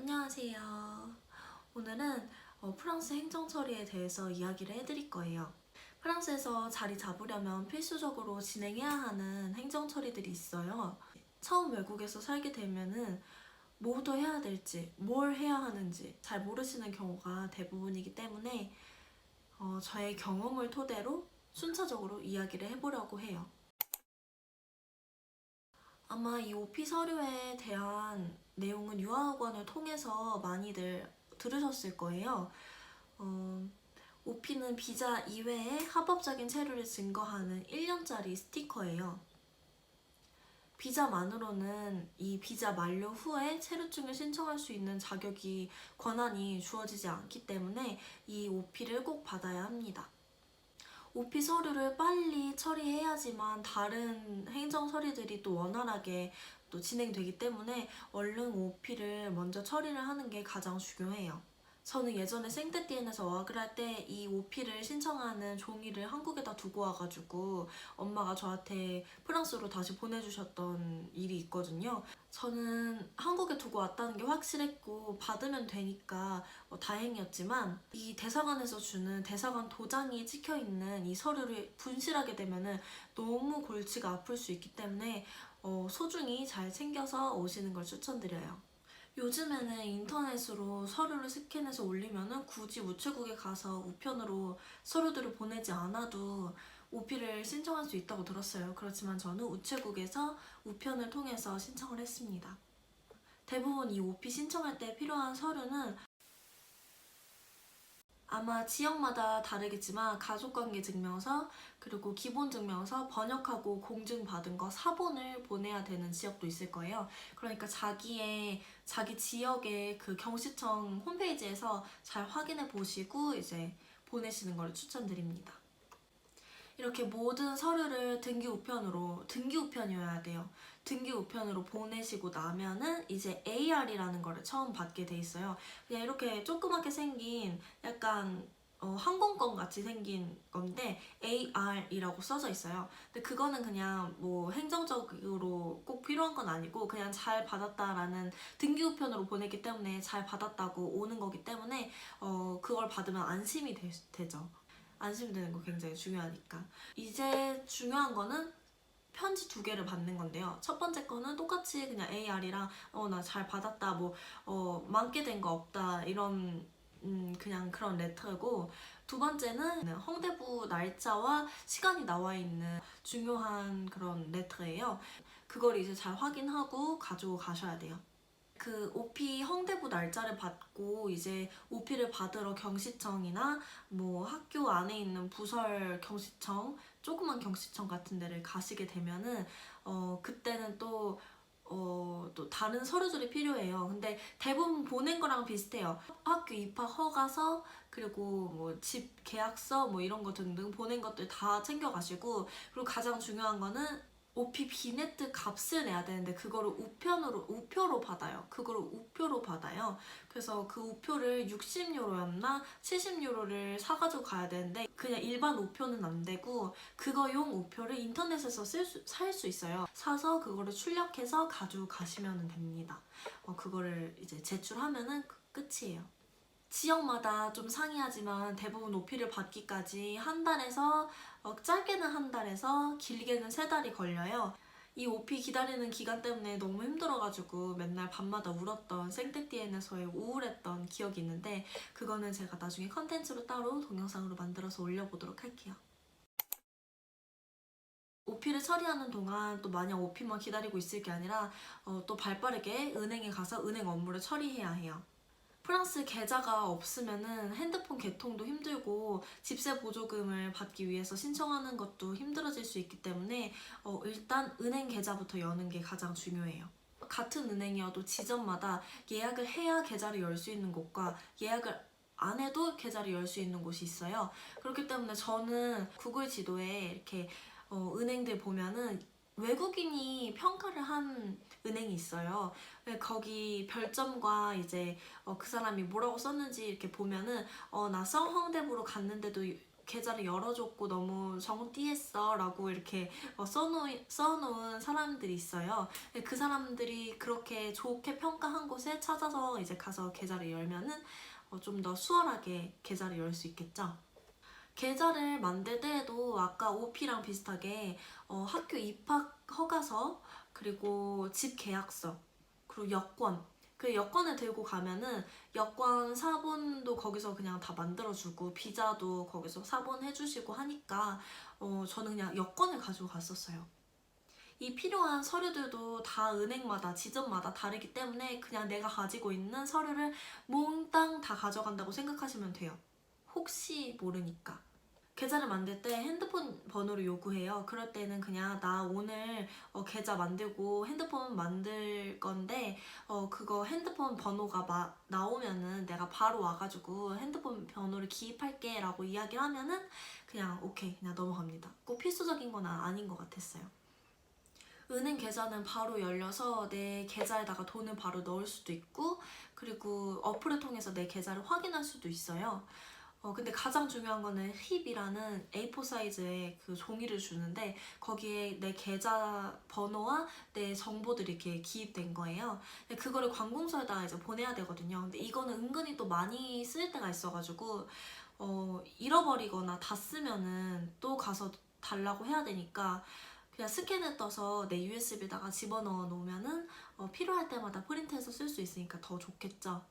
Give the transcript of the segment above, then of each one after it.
안녕하세요. 오늘은 어, 프랑스 행정 처리에 대해서 이야기를 해드릴 거예요. 프랑스에서 자리 잡으려면 필수적으로 진행해야 하는 행정 처리들이 있어요. 처음 외국에서 살게 되면은 뭐부터 해야 될지, 뭘 해야 하는지 잘 모르시는 경우가 대부분이기 때문에 어, 저의 경험을 토대로 순차적으로 이야기를 해보려고 해요. 아마 이 OP 서류에 대한 내용은 유아학원을 통해서 많이들 들으셨을 거예요. 어, OP는 비자 이외에 합법적인 체류를 증거하는 1년짜리 스티커예요. 비자만으로는 이 비자 만료 후에 체류증을 신청할 수 있는 자격이 권한이 주어지지 않기 때문에 이 OP를 꼭 받아야 합니다. OP 서류를 빨리 처리해야지만 다른 행정 처리들이 또 원활하게 또 진행되기 때문에 얼른 OP를 먼저 처리를 하는 게 가장 중요해요. 저는 예전에 생떼띠엔에서 어학을 할 때 이 OP를 신청하는 종이를 한국에다 두고 와가지고 엄마가 저한테 프랑스로 다시 보내주셨던 일이 있거든요. 저는 한국에 두고 왔다는 게 확실했고 받으면 되니까 뭐 다행이었지만 이 대사관에서 주는 대사관 도장이 찍혀 있는 이 서류를 분실하게 되면은 너무 골치가 아플 수 있기 때문에 어, 소중히 잘 챙겨서 오시는 걸 추천드려요. 요즘에는 인터넷으로 서류를 스캔해서 올리면은 굳이 우체국에 가서 우편으로 서류들을 보내지 않아도 오피를 신청할 수 있다고 들었어요. 그렇지만 저는 우체국에서 우편을 통해서 신청을 했습니다. 대부분 이 오피 신청할 때 필요한 서류는 아마 지역마다 다르겠지만 가족관계 증명서 그리고 기본 증명서 번역하고 공증 받은 거 사본을 보내야 되는 지역도 있을 거예요. 그러니까 자기의 자기 지역의 그 경시청 홈페이지에서 잘 확인해 보시고 이제 보내시는 걸 추천드립니다. 이렇게 모든 서류를 등기 우편으로 등기 우편이어야 돼요. 등기 우편으로 보내시고 나면은 이제 AR이라는 거를 처음 받게 돼 있어요. 그냥 이렇게 조그맣게 생긴 약간 어, 항공권 같이 생긴 건데 AR이라고 써져 있어요. 근데 그거는 그냥 뭐 행정적으로 꼭 필요한 건 아니고 그냥 잘 받았다라는 등기 우편으로 보냈기 때문에 잘 받았다고 오는 거기 때문에 어, 그걸 받으면 안심이 되, 되죠. 안심되는 거 굉장히 중요하니까. 이제 중요한 거는 편지 두 개를 받는 건데요. 첫 번째 거는 똑같이 그냥 AR이랑 어 나 잘 받았다 뭐어 만게 된 거 없다 이런 음 그냥 그런 레터고 두 번째는 홍대부 날짜와 시간이 나와 있는 중요한 그런 레터예요. 그걸 이제 잘 확인하고 가지고 가셔야 돼요. 그 OP 홍대부 날짜를 받고 이제 OP를 받으러 경시청이나 뭐 학교 안에 있는 부설 경시청, 조그만 경시청 같은 데를 가시게 되면은 어 그때는 또 어, 또 다른 서류들이 필요해요. 근데 대부분 보낸 거랑 비슷해요. 학교 입학 허가서 그리고 뭐 집 계약서 뭐 이런 거 등등 보낸 것들 다 챙겨가시고 그리고 가장 중요한 거는 OP 비네트 값을 내야 되는데 그거를 우편으로 우표로 받아요. 그거를 우표로 받아요. 그래서 그 우표를 60유로였나 70유로를 사가지고 가야 되는데 그냥 일반 우표는 안 되고 그거용 우표를 인터넷에서 살 수 있어요. 사서 그거를 출력해서 가지고 가시면 됩니다. 어, 그거를 이제 제출하면은 끝이에요. 지역마다 좀 상이하지만 대부분 오피를 받기까지 한 달에서 어, 짧게는 한 달에서 길게는 세 달이 걸려요. 이 오피 기다리는 기간 때문에 너무 힘들어가지고 맨날 밤마다 울었던 생떼띠엔에서의 우울했던 기억이 있는데 그거는 제가 나중에 컨텐츠로 따로 동영상으로 만들어서 올려보도록 할게요. 오피를 처리하는 동안 또 마냥 오피만 기다리고 있을 게 아니라 어, 또 발빠르게 은행에 가서 은행 업무를 처리해야 해요. 프랑스 계좌가 없으면은 핸드폰 개통도 힘들고 집세 보조금을 받기 위해서 신청하는 것도 힘들어질 수 있기 때문에 어, 일단 은행 계좌부터 여는 게 가장 중요해요. 같은 은행이어도 지점마다 예약을 해야 계좌를 열 수 있는 곳과 예약을 안 해도 계좌를 열 수 있는 곳이 있어요. 그렇기 때문에 저는 구글 지도에 이렇게 어, 은행들 보면은 외국인이 평가를 한 은행이 있어요. 네, 거기 별점과 이제 어, 그 사람이 뭐라고 썼는지 이렇게 보면은 어, 나 성황대부로 갔는데도 계좌를 열어줬고 너무 정띠했어 라고 이렇게 어, 써놓은, 써놓은 사람들이 있어요. 그 사람들이 그렇게 좋게 평가한 곳에 찾아서 이제 가서 계좌를 열면은 어, 좀더 수월하게 계좌를 열 수 있겠죠. 계좌를 만들 때에도 아까 OP랑 비슷하게 어, 학교 입학 허가서 그리고 집 계약서 그리고 여권 그 여권을 들고 가면은 여권 사본도 거기서 그냥 다 만들어주고 비자도 거기서 사본 해주시고 하니까 어, 저는 그냥 여권을 가지고 갔었어요. 이 필요한 서류들도 다 은행마다 지점마다 다르기 때문에 그냥 내가 가지고 있는 서류를 몽땅 다 가져간다고 생각하시면 돼요. 혹시 모르니까. 계좌를 만들 때 핸드폰 번호를 요구해요. 그럴 때는 그냥 나 오늘 어, 계좌 만들고 핸드폰 만들 건데 어, 그거 핸드폰 번호가 마, 나오면은 내가 바로 와가지고 핸드폰 번호를 기입할게 라고 이야기를 하면은 그냥 오케이 그냥 넘어갑니다. 꼭 필수적인 건 아- 아닌 것 같았어요. 은행 계좌는 바로 열려서 내 계좌에다가 돈을 바로 넣을 수도 있고 그리고 어플을 통해서 내 계좌를 확인할 수도 있어요. 어, 근데 가장 중요한 거는 힙이라는 A4 사이즈의 그 종이를 주는데 거기에 내 계좌 번호와 내 정보들이 이렇게 기입된 거예요. 근데 그거를 관공서에다 이제 보내야 되거든요. 근데 이거는 은근히 또 많이 쓸 때가 있어가지고 어, 잃어버리거나 다 쓰면은 또 가서 달라고 해야 되니까 그냥 스캔을 떠서 내 USB에다가 집어넣어 놓으면은 어, 필요할 때마다 프린트해서 쓸 수 있으니까 더 좋겠죠.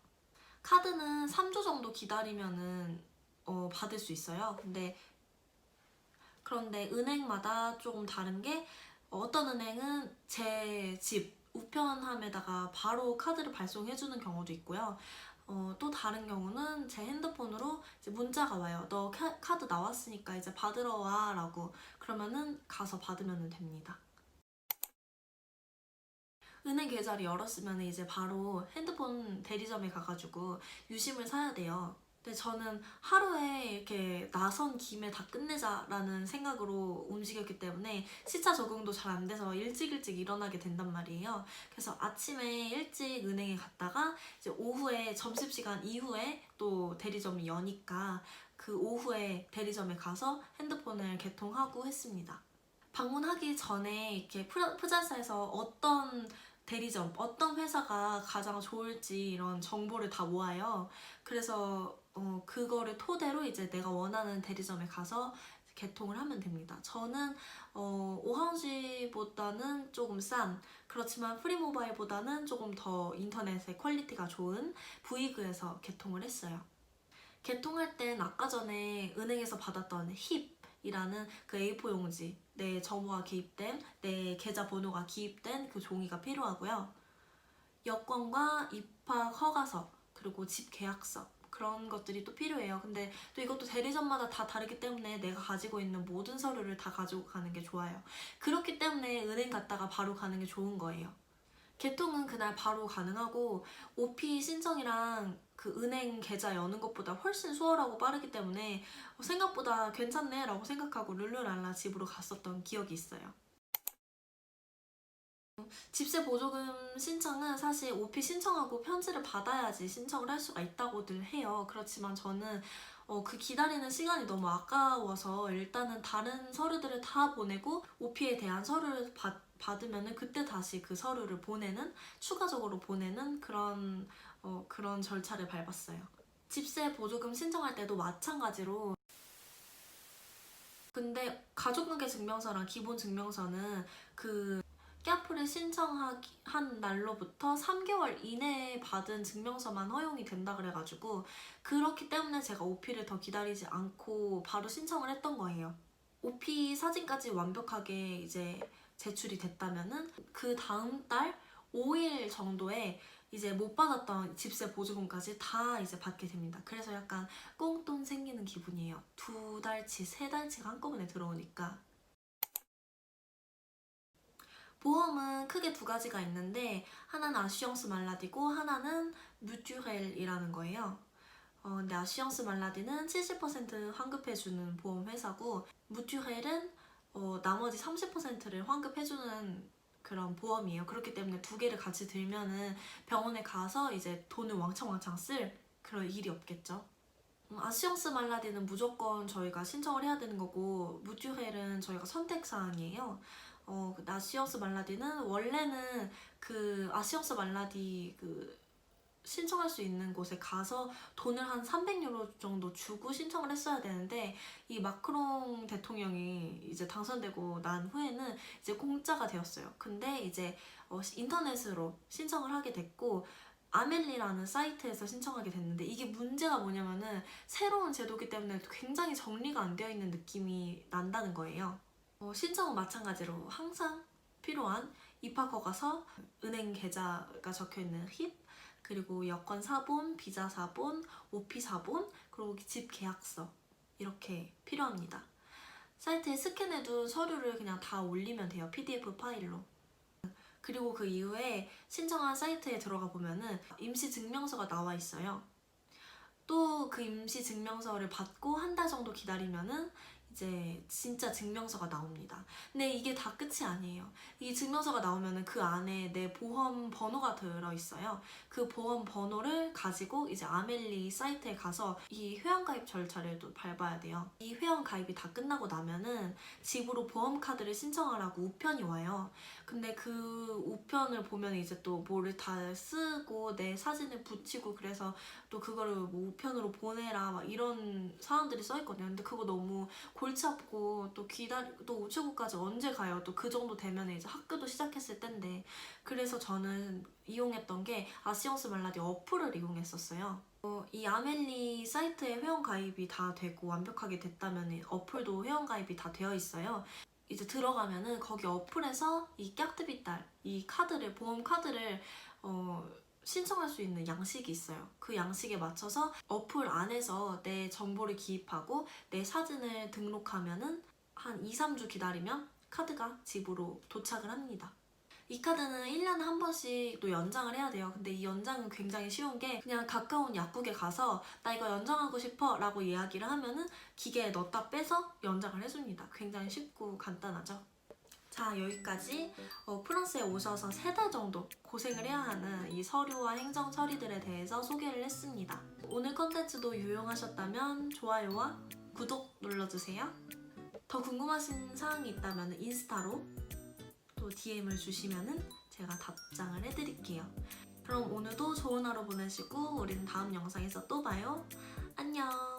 카드는 3주 정도 기다리면은 어, 받을 수 있어요. 근데 그런데 은행마다 조금 다른 게 어떤 은행은 제 집 우편함에다가 바로 카드를 발송해주는 경우도 있고요. 어, 또 다른 경우는 제 핸드폰으로 문자가 와요. 너 카, 카드 나왔으니까 이제 받으러 와 라고 그러면은 가서 받으면 됩니다. 은행 계좌를 열었으면 이제 바로 핸드폰 대리점에 가가지고 유심을 사야 돼요. 근데 저는 하루에 이렇게 나선 김에 다 끝내자라는 생각으로 움직였기 때문에 시차 적응도 잘 안 돼서 일찍 일찍 일어나게 된단 말이에요. 그래서 아침에 일찍 은행에 갔다가 이제 오후에 점심시간 이후에 또 대리점이 여니까 그 오후에 대리점에 가서 핸드폰을 개통하고 했습니다. 방문하기 전에 이렇게 푸- 푸자사에서 어떤 대리점, 어떤 회사가 가장 좋을지 이런 정보를 다 모아요. 그래서 어, 그거를 토대로 이제 내가 원하는 대리점에 가서 개통을 하면 됩니다. 저는 어, 오하운지보다는 조금 싼 그렇지만 프리모바일보다는 조금 더 인터넷의 퀄리티가 좋은 부이그에서 개통을 했어요. 개통할 땐 아까 전에 은행에서 받았던 힙 이라는 그 A4 용지 내 정보가 기입된 내 계좌 번호가 기입된 그 종이가 필요하고요. 여권과 입학 허가서 그리고 집 계약서 그런 것들이 또 필요해요. 근데 또 이것도 대리점마다 다 다르기 때문에 내가 가지고 있는 모든 서류를 다 가지고 가는 게 좋아요. 그렇기 때문에 은행 갔다가 바로 가는 게 좋은 거예요. 개통은 그날 바로 가능하고 OP 신청이랑 그 은행 계좌 여는 것보다 훨씬 수월하고 빠르기 때문에 어, 생각보다 괜찮네 라고 생각하고 룰루랄라 집으로 갔었던 기억이 있어요. 집세 보조금 신청은 사실 OP 신청하고 편지를 받아야지 신청을 할 수가 있다고들 해요. 그렇지만 저는 어, 그 기다리는 시간이 너무 아까워서 일단은 다른 서류들을 다 보내고 OP에 대한 서류를 받, 받으면은 그때 다시 그 서류를 보내는 추가적으로 보내는 그런 어, 그런 절차를 밟았어요. 집세 보조금 신청할 때도 마찬가지로 근데 가족관계 증명서랑 기본 증명서는 그 캐플을 신청한 날로부터 3개월 이내에 받은 증명서만 허용이 된다 그래가지고 그렇기 때문에 제가 OP를 더 기다리지 않고 바로 신청을 했던 거예요. OP 사진까지 완벽하게 이제 제출이 됐다면은 그 다음 달 5일 정도에 이제 못 받았던 집세 보조금까지 다 이제 받게 됩니다. 그래서 약간 꽁돈 생기는 기분이에요. 두 달치, 세 달치가 한꺼번에 들어오니까. 보험은 크게 두 가지가 있는데 하나는 아시앙스 말라디고 하나는 뮤튜헬이라는 거예요. 어, 근데 아시앙스 말라디는 70% 환급해주는 보험 회사고 뮤튜헬은 어, 나머지 30%를 환급해주는 그런 보험이에요. 그렇기 때문에 두 개를 같이 들면은 병원에 가서 이제 돈을 왕창왕창 쓸 그런 일이 없겠죠. 음, 아시언스 말라디는 무조건 저희가 신청을 해야 되는 거고 무듀헬은 저희가 선택 사항이에요. 어, 그 아시언스 말라디는 원래는 그 아시언스 말라디 그 신청할 수 있는 곳에 가서 돈을 한 300유로 정도 주고 신청을 했어야 되는데 이 마크롱 대통령이 이제 당선되고 난 후에는 이제 공짜가 되었어요. 근데 이제 어, 인터넷으로 신청을 하게 됐고 아멜리라는 사이트에서 신청하게 됐는데 이게 문제가 뭐냐면은 새로운 제도기 때문에 굉장히 정리가 안 되어 있는 느낌이 난다는 거예요. 어, 신청은 마찬가지로 항상 필요한 입학 허가서, 은행 계좌가 적혀 있는 힙, 그리고 여권 사본, 비자 사본, 오피 사본, 그리고 집 계약서 이렇게 필요합니다. 사이트에 스캔해둔 서류를 그냥 다 올리면 돼요. PDF 파일로. 그리고 그 이후에 신청한 사이트에 들어가 보면은 임시 증명서가 나와 있어요. 또 그 임시 증명서를 받고 한 달 정도 기다리면은 이제 진짜 증명서가 나옵니다. 근데 이게 다 끝이 아니에요. 이 증명서가 나오면은 그 안에 내 보험 번호가 들어 있어요. 그 보험 번호를 가지고 이제 아멜리 사이트에 가서 이 회원 가입 절차를 또 밟아야 돼요. 이 회원 가입이 다 끝나고 나면은 집으로 보험 카드를 신청하라고 우편이 와요. 근데 그 우편을 보면 이제 또 뭐를 다 쓰고 내 사진을 붙이고 그래서 또 그거를 뭐 우편으로 보내라 막 이런 사항들이 써 있거든요. 근데 그거 너무 골치 아프고 또 기다리 또 우체국까지 언제 가요? 또 그 정도 되면 이제 학교도 시작했을 텐데 그래서 저는 이용했던 게 아시언스 말라디 어플을 이용했었어요. 어, 이 아멜리 사이트에 회원 가입이 다 되고 완벽하게 됐다면 어플도 회원 가입이 다 되어 있어요. 이제 들어가면은 거기 어플에서 이 깍두비딸 이 카드를 보험 카드를 어 신청할 수 있는 양식이 있어요. 그 양식에 맞춰서 어플 안에서 내 정보를 기입하고 내 사진을 등록하면은 한 2, 3주 기다리면 카드가 집으로 도착을 합니다. 이 카드는 1년에 한 번씩 또 연장을 해야 돼요. 근데 이 연장은 굉장히 쉬운 게 그냥 가까운 약국에 가서 나 이거 연장하고 싶어 라고 이야기를 하면은 기계에 넣었다 빼서 연장을 해줍니다. 굉장히 쉽고 간단하죠. 자 여기까지 어, 프랑스에 오셔서 세 달 정도 고생을 해야 하는 이 서류와 행정 처리들에 대해서 소개를 했습니다. 오늘 컨텐츠도 유용하셨다면 좋아요와 구독 눌러주세요. 더 궁금하신 사항이 있다면 인스타로 또 DM을 주시면은 제가 답장을 해드릴게요. 그럼 오늘도 좋은 하루 보내시고 우리는 다음 영상에서 또 봐요. 안녕.